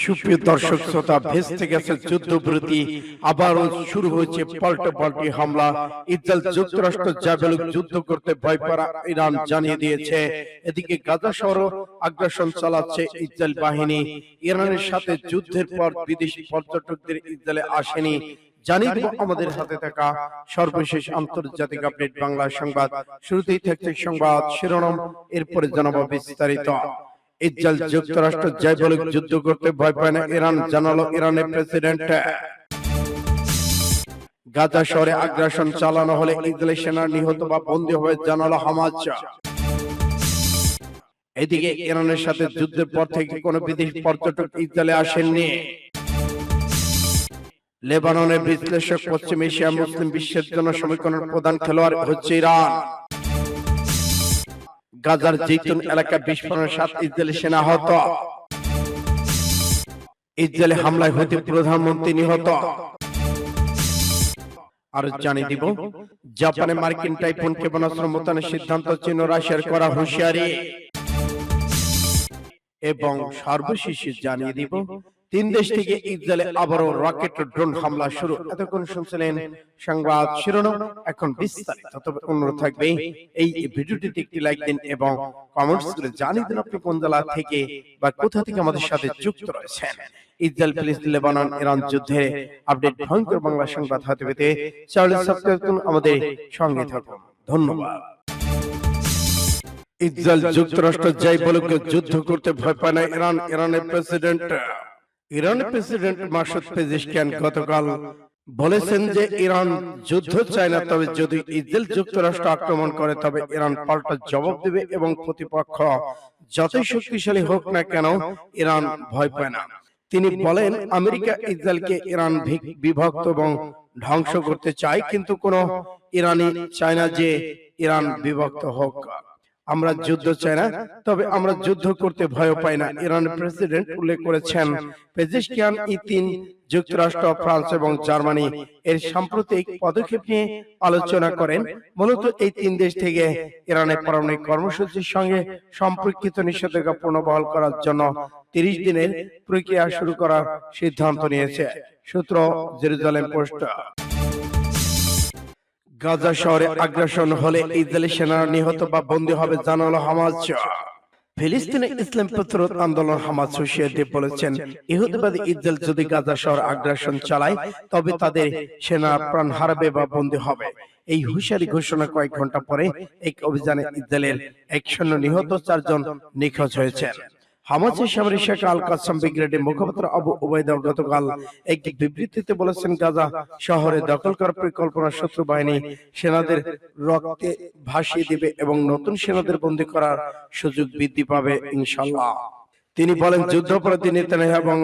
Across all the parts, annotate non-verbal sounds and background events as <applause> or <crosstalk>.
সুপ্রিয় দর্শক শ্রোতা, ভেস্তে গেছে যুদ্ধবিরতি। আবারও শুরু হয়েছে পাল্টা পাল্টি হামলা। ইসরায়েল যুক্তরাষ্ট্র যা বলুক যুদ্ধ করতে ভয় পারা ইরান জানিয়ে দিয়েছে। এদিকে গাজা শহর আগ্রাসন চালাচ্ছে ইসরায়েল বাহিনী। ইরানের সাথে যুদ্ধের পর বিদেশি পর্যটকদের ইসরায়েলে আসেনি। জানিয়ে দেব আমাদের হাতে থাকা সর্বশেষ আন্তর্জাতিক আপডেট বাংলা সংবাদ। শুরুতেই থাকছে সংবাদ শিরোনাম, এরপরে জানাব বিস্তারিত। ইসরায়েল যুক্তরাষ্ট্র জয় বলে যুদ্ধ করতে ভয় পায় না, ইরান জানালো ইরানের প্রেসিডেন্ট গাজা শহরে আগ্রাসন চালানো হলে ইসরায়েলি সেনা নিহত বা বন্দী হবে জানালো হামাজ এদিকে ইরানের সাথে যুদ্ধের পর থেকে কোনো বিদেশি পর্যটক ইসরায়েলে আসেননি। লেবাননের বিশ্লেষক পশ্চিম এশিয়া মুসলিম বিশ্বের জন্য সমীকরণ প্রধান খেলোয়াড় হচ্ছে ইরান। গাজার জৈতুন এলাকা বিস্ফোরণের সাত ইসরায়েলি সেনা আহত। ইসরায়েলি হামলায় হতে প্রধানমন্ত্রী নিহত। আর জানিয়ে দিব জাপানে মার্কিন টাইফুন ক্ষেপণাস্ত্র মোতায়েনের সিদ্ধান্ত চীন রাশিয়ার করা হুঁশিয়ারি। এবং সর্বশেষ জানিয়ে দিব তিন দেশ থেকে ইসরায়েলে আবারও রকেট ও ড্রোন হামলা শুরু। এতক্ষণ শুনছিলেন সংবাদ শিরোনাম। এখন বিস্তারিত। তবে অনুরোধ থাকবে এই ভিডিওটিতে একটি লাইক দিন এবং কমেন্টস করে জানিয়ে দিন আপনি কোন জেলা থেকে বা কোথা থেকে আমাদের সাথে যুক্ত রয়েছেন? ইসরায়েল ফিলিস্তিন লেবানন ইরান যুদ্ধে আপডেট ভয়ঙ্কর বাংলা সংবাদ হাতে পেতে চ্যানেল সাবস্ক্রাইব করুন আমাদের সঙ্গে থাকুন। ধন্যবাদ। ইসরায়েল যুক্তরাষ্ট্র যাই বলুক যুদ্ধ করতে ভয় পায় না ইরান ইরানের প্রেসিডেন্ট ইরানের প্রেসিডেন্ট মাসুদ পেজিশকিয়ান গতকাল বলেছেন যে ইরান যুদ্ধ চায় না তবে যদি ইসরায়েল যুক্তরাষ্ট্র আক্রমণ করে তবে ইরান পাল্টা জবাব দেবে এবং প্রতিপক্ষ যতই শক্তিশালী হোক না কেন ইরান ভয় পায় না। তিনি বলেন আমেরিকা ইসরায়েলকে ইরান বিভক্ত এবং ধ্বংস করতে চায় কিন্তু কোন ইরানি চায় না যে ইরান বিভক্ত হোক। আমরা যুদ্ধ চাই না তবে আমরা যুদ্ধ করতে ভয় পাই না। ইরানের প্রেসিডেন্ট উল্লেখ করেছেন পেজিশকিয়ান ই তিন যুক্তরাষ্ট্র ফ্রান্স এবং জার্মানি এর সাম্প্রতিক পদক্ষেপ নিয়ে আলোচনা করেন মূলত এই তিন দেশ থেকে ইরানের পারমাণবিক কর্মসূচির সঙ্গে সম্পর্কিত নিষেধাজ্ঞা পুনর্বহাল করার জন্য তিরিশ দিনের প্রক্রিয়া শুরু করার সিদ্ধান্ত নিয়েছে সূত্র জেরুজালেম পোস্ট। গাজা শহরে আগ্রাসন হলে ইসরায়েলি সেনারা নিহত বা বন্দী হবে জানালো হামাজ ফিলিস্তিনে ইসলাম প্রতিরোধ আন্দোলন হামাজ হুঁশিয়ার দিয়ে বলেছেন ইহুদিবাদী ইসরায়েল যদি গাজা শহর আগ্রাসন চালায় তবে তাদের সেনা প্রাণ হারাবে বা বন্দী হবে। এই হুঁশিয়ারি ঘোষণা কয়েক ঘণ্টা পরে এক অভিযানে ইসরায়েলের এক সৈন্য নিহত চারজন নিখোঁজ হয়েছেন। হামাসের সামরিক শাখা আল কাসাম ব্রিগেডের মুখপাত্র আবু ওবায়দা গতকাল একটি বিবৃতিতে বলেছেন গাজা শহরে দখল করার পরিকল্পনা শত্রু বাহিনী সেনাদের রক্তে ভাসিয়ে দেবে এবং নতুন সেনাদের বন্দী করার সুযোগ বৃদ্ধি পাবে ইনশাল্লাহ তিনি বলেন যুদ্ধাপরাধী নেতানিয়াহু এবং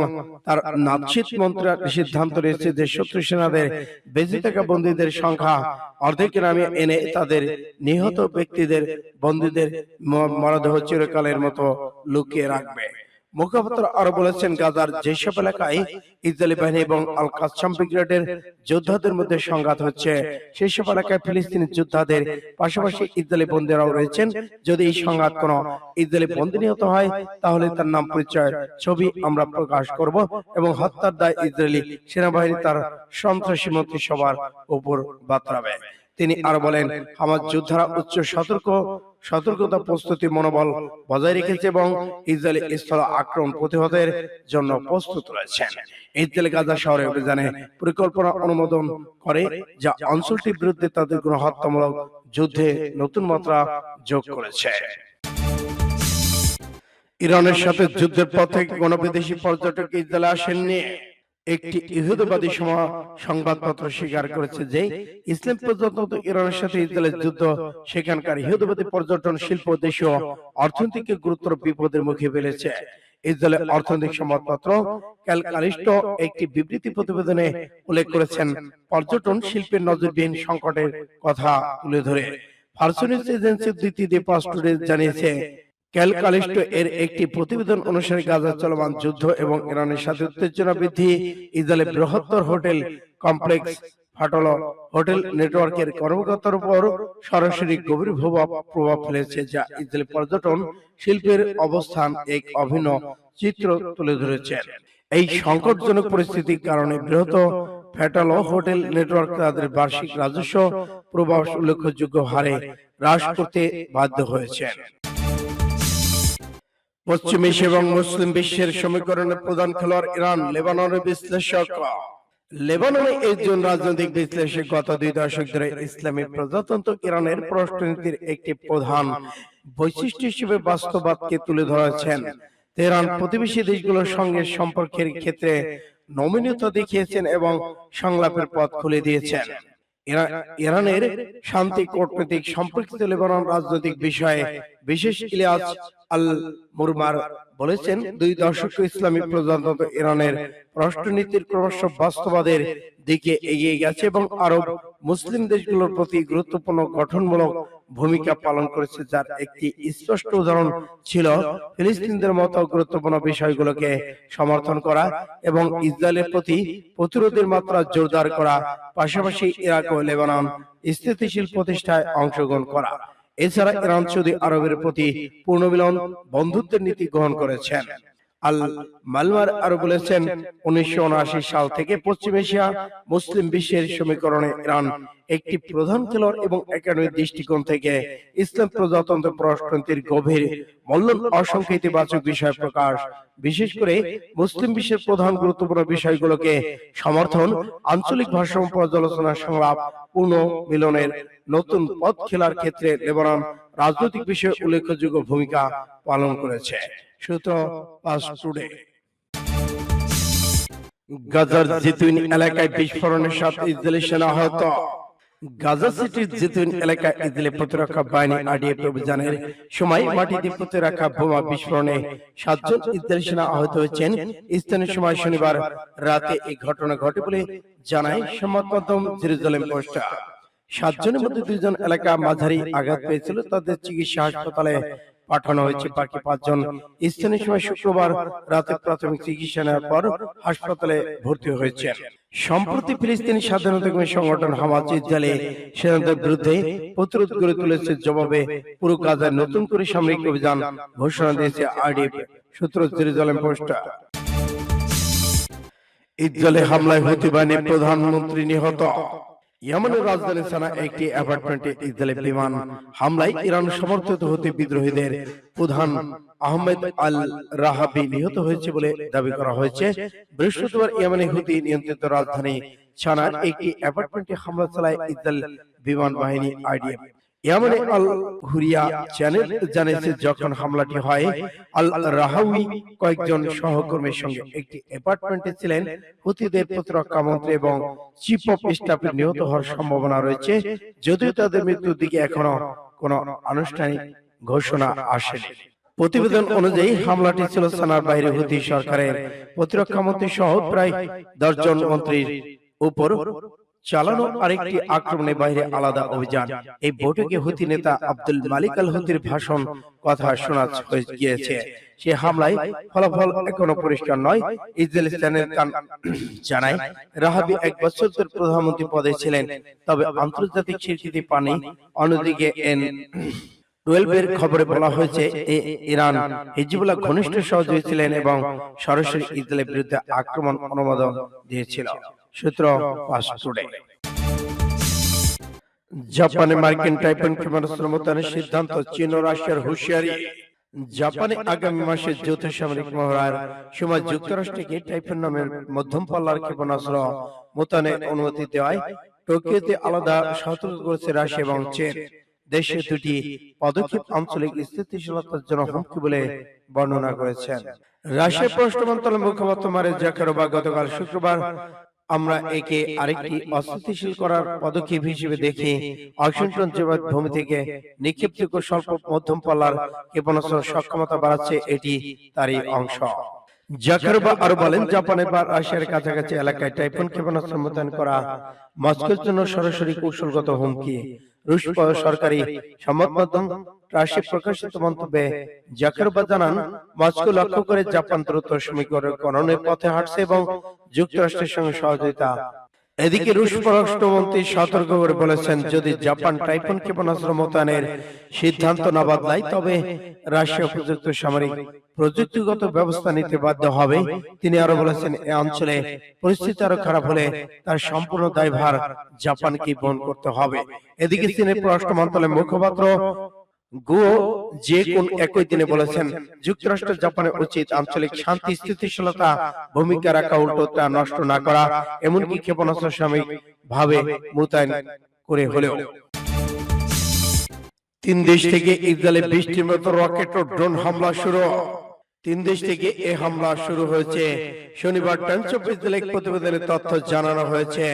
তার নাৎসিত মন্ত্রীরা সিদ্ধান্ত রয়েছে যে শত্রু সেনাদের বেঁচে থাকা বন্দীদের সংখ্যা অর্ধেক নামে এনে তাদের নিহত ব্যক্তিদের বন্দীদের মরদেহ চিরকালের মতো লুকিয়ে রাখবে। মুখপাত্র আরও বলেছেন গাজার যেসব এলাকায় ইসরায়েলি বাহিনী এবং আল কাসাম ব্রিগেডের যোদ্ধাদের মধ্যে সংঘাত হচ্ছে। সেই সব এলাকায় ফিলিস্তিনি যোদ্ধাদের পাশাপাশি ইসরায়েলি বন্দীরাও রয়েছেন। যদি এই সংঘাত কোনো ইসরায়েলি বন্দী নিহত হয়, তাহলে তার নাম পরিচয় ছবি আমরা প্রকাশ করব এবং হত্যার দায় ইসরায়েলি সেনাবাহিনী তার সন্ত্রাসী মন্ত্রী সবার উপর বাতরাবে। তিনি আরও বলেন আমার যোদ্ধারা উচ্চ সতর্ক সতর্কতা, প্রস্তুতি, মনোবল বজায় রেখেছে এবং ইসরায়েলি স্থল আক্রমণ প্রতিহতের জন্য প্রস্তুত রয়েছেন। ইসরায়েল গাজা শহরে অভিযানে পরিকল্পনা অনুমোদন করে, যা অঞ্চলটির বিরুদ্ধে তাদের গণহত্যামূলক যুদ্ধে নতুন মাত্রা যোগ করেছে। ইরানের সাথে যুদ্ধের পর থেকে কোন বিদেশি পর্যটক ইসরায়েলে আসেননি। একটি ইহুদিবাদী সমা- সংবাদপত্র স্বীকার করেছে যে ইসলাম প্রজাতন্ত্র ইরানের সাথে ইসরায়েলের যুদ্ধ। সেখানকার ইহুদিবাদী পর্যটন শিল্প, দেশীয় অর্থনীতিকে গুরুতর বিপদের মুখে ফেলেছে। ইসরায়েলের অর্থনৈতিক সংবাদপত্র ক্যালকালিস্ট একটি বিবৃতি প্রতিবেদনে উল্লেখ করেছেন, পর্যটন শিল্পের নজরবিহীন সংকটের কথা তুলে ধরে। ফার্সনিস এজেন্সি দ্বিতীয় দ্বীপাস টুডে জানিয়েছে ক্যালকালিস্ট এর একটি প্রতিবেদন অনুসারে গাজা চলমান যুদ্ধ এবং ইরানের সাথে উত্তেজনা বৃদ্ধি ইসরায়েলের বৃহত্তর হোটেল কমপ্লেক্স ফাটল হোটেল নেটওয়ার্কের কর্মকর্তার উপর সরাসরি গভীর প্রভাব প্রভাব ফেলেছে যা ইসরায়েলি পর্যটন শিল্পের অবস্থান এক অভিন্ন চিত্র তুলে ধরেছে এই সংকটজনক পরিস্থিতির কারণে বৃহৎ ফেটাল হোটেল নেটওয়ার্ক তাদের বার্ষিক রাজস্ব প্রভাব উল্লেখযোগ্য হারে হ্রাস করতে বাধ্য হয়েছে। পশ্চিম এশিয়া এবং মুসলিম বিশ্বের সমীকরণের প্রধান খেলোয়াড় ইরান লেবাননের বিশ্লেষক। লেবাননে একজন রাজনৈতিক বিশ্লেষক গত দুই দশক ধরে ইসলামী প্রজাতন্ত্র ইরানের পররাষ্ট্রনীতির একটি প্রধান বৈশিষ্ট্য হিসেবে বাস্তববাদকে তুলে ধরেছেন। তেহরান প্রতিবেশী দেশগুলোর সঙ্গে সম্পর্কের ক্ষেত্রে নমনীয়তা দেখিয়েছেন এবং সংলাপের পথ খুলে দিয়েছেন। ইরানের শান্তি কূটনৈতিক সম্পর্কিত লেবানন রাজনৈতিক বিষয়ে বিশেষ ইলিয়াস আল মুরমার বলেছেন, দুই দশক ইসলামী প্রজাতন্ত্র ইরানের রাষ্ট্রনীতির ক্রমশ বাস্তবাদের দিকে এগিয়ে গেছে এবং আরব মুসলিম দেশগুলোর প্রতি গুরুত্বপূর্ণ গঠনমূলক ভূমিকা পালন করেছে যার একটি স্পষ্ট উদাহরণ ছিল ফিলিস্তিনদের মতো গুরুত্বপূর্ণ বিষয়গুলোকে সমর্থন করা এবং ইসরায়েলের প্রতি প্রতিরোধের মাত্রা জোরদার করা পাশাপাশি ইরাক ও লেবানন স্থিতিশীল প্রতিষ্ঠায় অংশগ্রহণ করা। এছাড়া ইরান সৌদি আরবের প্রতি পূর্ণমিলন বন্ধুত্বের নীতি গ্রহণ করেছেন। আল মালমার আরও বলেছেন, উনিশশো সাল থেকে পশ্চিম এশিয়া মুসলিম বিশ্বের সমীকরণে ইরান একটি প্রধান খেলোয়াড় এবং একাডেমিক দৃষ্টিকোণ থেকে ইসলাম প্রজাতন্ত্র পররাষ্ট্রনীতির গভীর অসংখ্য ইতিবাচক বিষয় প্রকাশ। বিশেষ করে মুসলিম বিশ্বের প্রধান গুরুত্বপূর্ণ বিষয়গুলোকে সমর্থন, আঞ্চলিক ভারসাম্য পর্যালোচনা সংলাপ, পূর্ণ মিলনের নতুন পথ খেলার ক্ষেত্রে লেবানন রাজনৈতিক বিষয়ে উল্লেখযোগ্য ভূমিকা পালন করেছে। সূত্র পাস টুডে। গাজার জিতুইন এলাকায় বিস্ফোরণের সাথে ইসরায়েলি সেনা আহত। গাজা সিটির এলাকায় ইসরায়েলি প্রতিরক্ষা বাহিনী অভিযানের সময় মাটিতে বোমা বিস্ফোরণে সাতজন ইসরায়েলি সেনা আহত হয়েছেন। স্থানীয় সময় শনিবার রাতে এই ঘটনা ঘটে বলে জানায় সংবাদ মাধ্যম জেরুজালেম সাতজনের মধ্যে দুইজন এলাকা মাঝারি আঘাত পেয়েছিল, তাদের চিকিৎসা হাসপাতালে পাঠানো হয়েছে বাকি পাঁচজন। স্থানীয় সময় শুক্রবার রাতে প্রাথমিক চিকিৎসা নেওয়ার পর হাসপাতালে ভর্তি হয়েছে। সম্প্রতি ফিলিস্তিনি স্বাধীনতা কর্মী সংগঠন হামাজ ইসরায়েলে সেনাদের বিরুদ্ধে প্রতিরোধ গড়ে তুলেছে জবাবে পুরো গাজায় নতুন করে সামরিক অভিযান ঘোষণা দিয়েছে আরডিএফ সূত্র জেরুজালেম পোস্ট। ইসরায়েলে হামলায় হুতি বাহিনীর প্রধানমন্ত্রী নিহত। ইয়েমেনের রাজধানী সানা একটি অ্যাপার্টমেন্টে ইসরায়েলি বিমান হামলায় ইরান সমর্থিত হতে বিদ্রোহীদের প্রধান আহমেদ আল রাহাবি নিহত হয়েছে বলে দাবি করা হয়েছে। বৃহস্পতিবার ইয়েমেনে হুতি নিয়ন্ত্রিত রাজধানী সানার একটি অ্যাপার্টমেন্টে হামলা চালায় ইসরায়েল বিমান বাহিনী আইডিএফ। ইয়ামানে আল হুরিয়া চ্যানেল জানিয়েছে যখন হামলাটি হয় আল রাহাউই কয়েকজন সহকর্মীর সঙ্গে একটি অ্যাপার্টমেন্টে ছিলেন। হুতিদের প্রতিরক্ষা মন্ত্রী এবং চিফ অফ স্টাফের নিহত হওয়ার সম্ভাবনা রয়েছে। যদিও তাদের মৃত্যুর দিকে এখনও কোনো আনুষ্ঠানিক ঘোষণা আসেনি। প্রতিবেদন অনুযায়ী হামলাটি ছিল সানার বাইরে হুতি সরকারের। প্রতিরক্ষা মন্ত্রী সহ প্রায় দশজন মন্ত্রীর উপর চালানো আরেকটি আক্রমণের বাইরে আলাদা অভিযান। এই বৈঠকে হুতি নেতা আব্দুল মালিক আল হুতির ভাষণ কথা শোনা গিয়েছে। সে হামলায় ফলাফল এখনও পরিষ্কার নয়। ইসরায়েল চ্যানেল <clears throat> জানায় রাহাবি এক বছর ধরে প্রধানমন্ত্রী পদে ছিলেন। তবে আন্তর্জাতিক স্বীকৃতি পানি অন্যদিকে এন টুয়েলভের খবরে বলা হয়েছে ইরান হিজবুল্লাহ ঘনিষ্ঠ সহযোগী ছিলেন এবং সরাসরি ইসরায়েলের বিরুদ্ধে আক্রমণ অনুমোদন দিয়েছিল। সূত্র পাস টুডে। জাপানে মার্কিন টাইপন ক্ষেপণাস্ত্র মোতায়েনের সিদ্ধান্ত চীন ও রাশিয়ার হুঁশিয়ারি। জাপানে আগামী মাসে যৌথ সামরিক মহড়ার সময় যুক্তরাষ্ট্রকে টাইফুন নামের মধ্যম পাল্লার ক্ষেপণাস্ত্র মোতায়েনের অনুমতি দেওয়ায় টোকিওতে আলাদা সতর্ক করেছে রাশিয়া এবং চীন। দেশে দুটি পদক্ষেপ আঞ্চলিক স্থিতিশীলতার জন্য হুমকি বলে বর্ণনা করেছেন। রাশিয়ার পররাষ্ট্র মন্ত্রণালয়ের মুখপাত্র মারে জাকারোবা গতকাল শুক্রবার আমরা একে আরেকটি অস্থিতিশীল করার পদক্ষেপ হিসেবে দেখি। ওয়াশিংটন জেবাদ ভূমি থেকে নিক্ষিপ্ত স্বল্প মধ্যম পাল্লার ক্ষেপণাস্ত্র সক্ষমতা বাড়াচ্ছে এটি তারই অংশ। জাকারোবা আরও বলেন জাপানে বা রাশিয়ার কাছাকাছি এলাকায় টাইফুন ক্ষেপণাস্ত্র মোতায়েন করা মস্কোর জন্য সরাসরি কৌশলগত হুমকি। রুশ সরকারি সংবাদ মাধ্যম রাশিয়া প্রকাশিত মন্তব্যে জাকারবা জানান মস্কো লক্ষ্য করে জাপান দ্রুত সমীকরণের পথে হাঁটছে এবং যুক্তরাষ্ট্রের সঙ্গে সহযোগিতা এদিকে রুশ পররাষ্ট্রমন্ত্রী সতর্ক করে বলেছেন, যদি জাপান টাইফুন ক্ষেপণাস্ত্র মোতায়েনের সিদ্ধান্ত না বদলায়, তবে রাশিয়া উপযুক্ত সামরিক প্রযুক্তিগত ব্যবস্থা নিতে বাধ্য হবে। তিনি আরও বলেছেন, এ অঞ্চলে পরিস্থিতি আরও খারাপ হলে তার সম্পূর্ণ দায়ভার জাপানকে বহন করতে হবে। এদিকে চীনের পররাষ্ট্র মন্ত্রণালয়ের মুখপাত্র গুও যে কোন একই দিনে বলেছেন যুক্তরাষ্ট্র জাপানের উচিত আঞ্চলিক শান্তি স্থিতিশীলতা ভূমিকা রাখা উল্টো তা নষ্ট না করা এমনকি ক্ষেপণাস্ত্র সাময়িক ভাবে মোতায়েন করে হলেও। তিন দেশ থেকে ইসরায়েলে বৃষ্টির মতো রকেট ও ড্রোন হামলা শুরু। তিন দেশ থেকে এ হামলা শুরু হয়েছে। শনিবার টাইমস অফ ইসরায়েল প্রতিবেদনের তথ্য জানানো হয়েছে।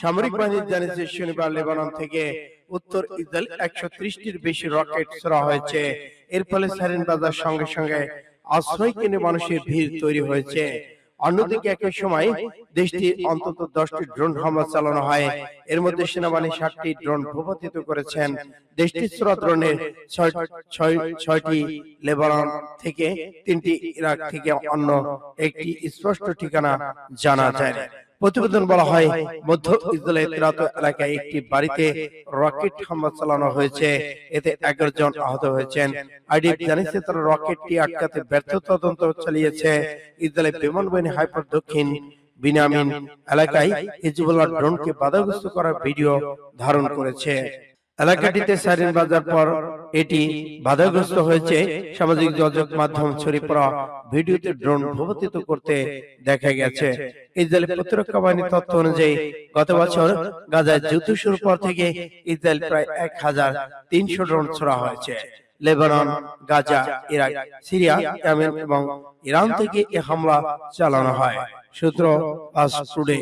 সামরিক বাহিনী জানিয়েছে শনিবার লেবানন থেকে উত্তর ইসরায়েল একশো ত্রিশটির বেশি রকেট ছোড়া হয়েছে। এর ফলে সারিন বাজার সঙ্গে সঙ্গে আশ্রয় কেন্দ্রে মানুষের ভিড় তৈরি হয়েছে। অন্যদিকে একই সময় দেশটির অন্তত দশটি ড্রোন হামলা চালানো হয়। এর মধ্যে সেনাবাহিনী ষাটটি ড্রোন ভূপাতিত করেছেন। দেশটির ছোড়া ড্রোনের ছয়- ছয়- ছয়টি লেবানন থেকে তিনটি ইরাক থেকে অন্য একটি স্পষ্ট ঠিকানা জানা যায়। প্রতিবেদন বলা হয়, মধ্য ইসরায়েল ত্রাত এলাকায় একটি বাড়িতে রকেট হামলা চালানো হয়েছে। এতে এগারো জন আহত হয়েছেন। আইডিএফ জানিয়েছে তারা রকেটটি আটকাতে ব্যর্থ তদন্ত চালিয়েছে। ইসরায়েলের বিমান বাহিনী হাইপার দক্ষিণ বিনামিন এলাকায় হিজবুল্লাহ ড্রোনকে বাধাগ্রস্ত করার ভিডিও ধারণ করেছে। এলাকাটিতে সাইরেন বাজার পর এটি বাধাগ্রস্ত হয়েছে। সামাজিক যোগাযোগ মাধ্যম ছড়িয়ে পড়া ভিডিওতে ড্রোন ভূপাতিত করতে দেখা গেছে। ইসরায়েল প্রতিরক্ষা বাহিনীর তথ্য অনুযায়ী গত বছর গাজায় যুদ্ধ শুরুর পর থেকে ইসরায়েল প্রায় এক হাজার তিনশো ড্রোন ছোড়া হয়েছে। Lebanon Gaza Iraq Syria Yemen এবং ইরান থেকে এ হামলা চালানো হয়। সূত্র আজ টুডে